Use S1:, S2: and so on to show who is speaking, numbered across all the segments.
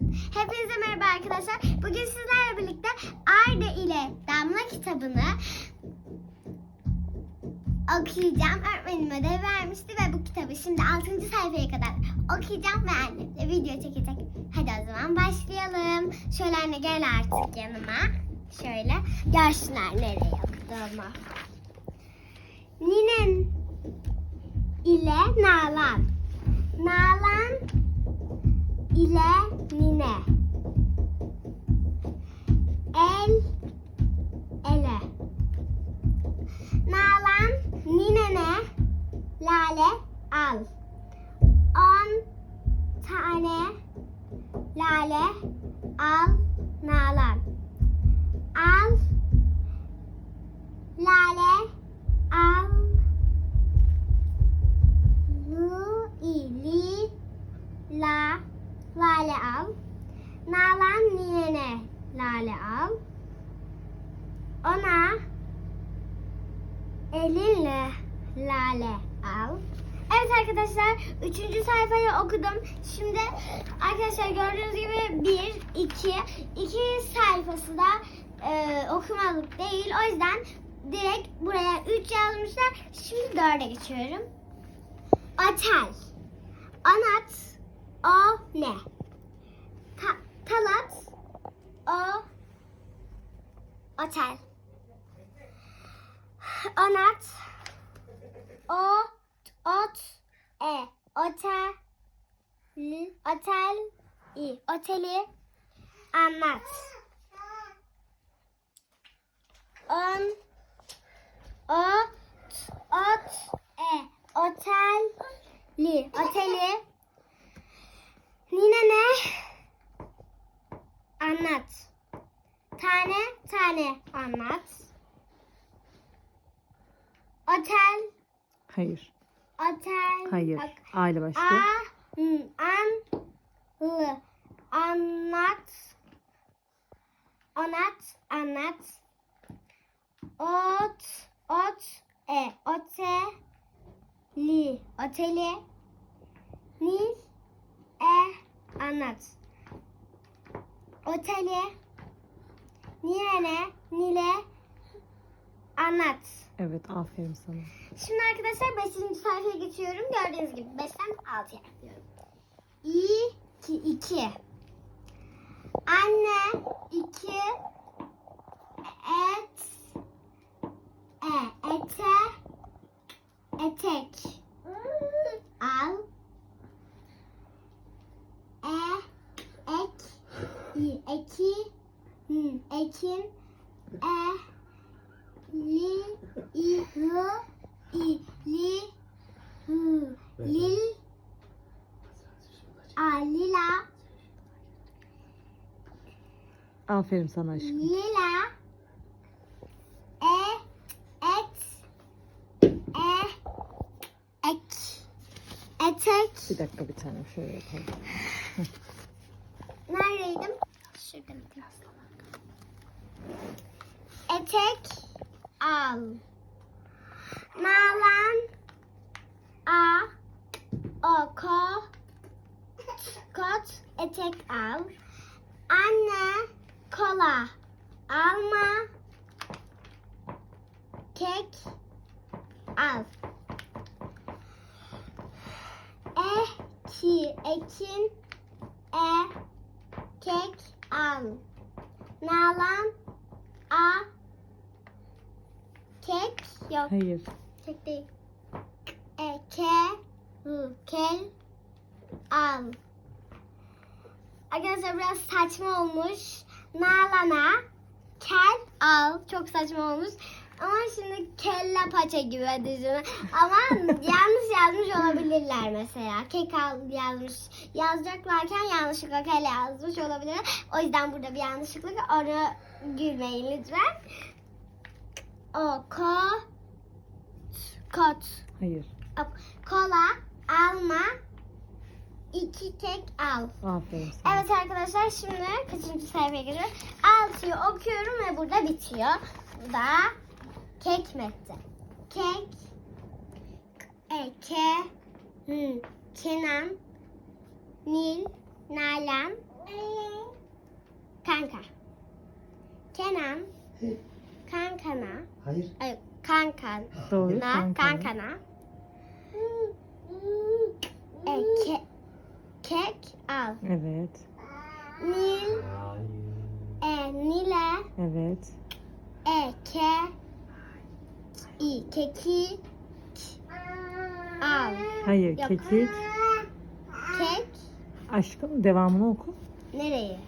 S1: Hepinize merhaba arkadaşlar. Bugün sizlerle birlikte Arda ile Damla kitabını okuyacağım. Öğretmenim ödev vermişti ve bu kitabı şimdi 6. sayfaya kadar okuyacağım ve annem de video çekecek. Hadi o zaman başlayalım. Şöyle anne gel artık yanıma. Şöyle görsünler nereye okuduğumu. Ninen ile Nalan. Nalan ile nine. El ele. Nalan ninene lale al. On tane lale al Nalan. Al lale al lu ili la lale al. Nalan ninene lale al. Ona elinle lale al. Evet arkadaşlar 3. sayfayı okudum. Şimdi arkadaşlar gördüğünüz gibi 1, 2, 2 sayfası da e, okumalık değil. O yüzden direkt buraya 3 yazmışlar. Şimdi 4'e geçiyorum. Otel. Anat. O ne? Ta, talat. O. Otel. Anat. O. Ot. E. Otel. Otel. i. Oteli. Anlat. On. O. Ot. E. Otel. Li. Oteli. Nine ne? Anlat. Tane tane anlat. Otel.
S2: Hayır.
S1: Otel.
S2: Hayır.
S1: Bak.
S2: A ile
S1: A.
S2: başlıyor.
S1: N, An. L. Anlat. Anlat. Anlat. Ot. Ot. E. Ote. Li. Oteli. Nil. E. Anlat. Oteli. Nilene. Nile. Anlat.
S2: Evet aferin sana.
S1: Şimdi arkadaşlar 5. sayfaya geçiyorum. Gördüğünüz gibi 5'ten 6'ya atlıyorum. İ, ki, 2. Anne, 2. Et, e, ete, etek. Al. E, ek, i, eki, hı, ekin, e, li, i, hı, i, li, hı, lil, a, lila,
S2: Aferin sana aşkım.
S1: lila, e, et, e, ek, etek.
S2: Bir dakika bir tane şöyle yapalım.
S1: Biraz. Etek al. Nalan a o ko kot etek al. Anne kola alma. Kek al. Eki ekin e kek al. Nalan a kek yok
S2: Hayır.
S1: kek değil. E ke hı, kel al. Arkadaşlar biraz saçma olmuş. Nalana kel al. Çok saçma olmuş. Ama şimdi kelle paça gibi düşünün. Ama yanlış yazmış olabilirler mesela. Kek yazmış. Yazacaklarken yanlışlıkla kelle yazmış olabilir. O yüzden burada bir yanlışlıkla onu gülmeyin lütfen. O ko kot
S2: Hayır.
S1: kola alma iki kek al.
S2: Aferin sana.
S1: Evet arkadaşlar şimdi kaçıncı sayfaya giriyoruz? Altıyı okuyorum ve burada bitiyor. Bu da kek metni. Kek, e, ke, hı, Kenan, Nil, Nalan, Kanka. Kenan. Kankana.
S3: Hayır.
S1: Ay, kankan.
S2: Doğru.
S1: Na,
S2: kankana.
S1: kankana. E, ke, kek al.
S2: Evet.
S1: Nil, e, nile,
S2: Evet.
S1: e, ke, i, keki, al.
S2: Hayır.
S1: Yok.
S2: Kekik.
S1: Kek,
S2: Aşkım devamını oku.
S1: nereye?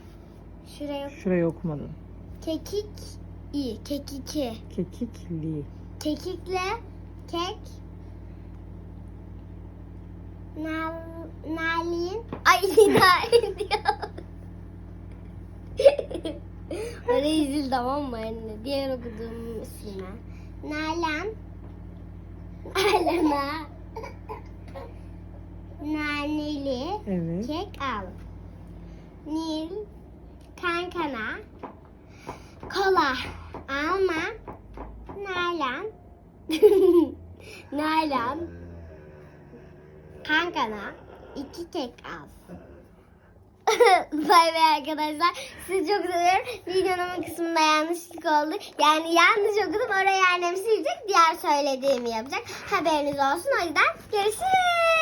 S1: Şuraya.
S2: Şurayı okumadın.
S1: Kekik, i, kekiki.
S2: Kekikli.
S1: Kekikle, kek, nal, nalin. Ay nalin diyor. Oraya üzül tamam mı anne? Diğer okuduğum ismine. Nalan. Nalana. Naneli.
S2: Evet.
S1: Kek al. Nil. Kankana. Kola. Alma. Nalan. Nalan. Kankana. iki kek al. Bay bay arkadaşlar. Sizi çok seviyorum. Videonun kısmında yanlışlık oldu. Yani yanlış okudum. Orayı annem silecek. Diğer söylediğimi yapacak. Haberiniz olsun. O yüzden görüşürüz.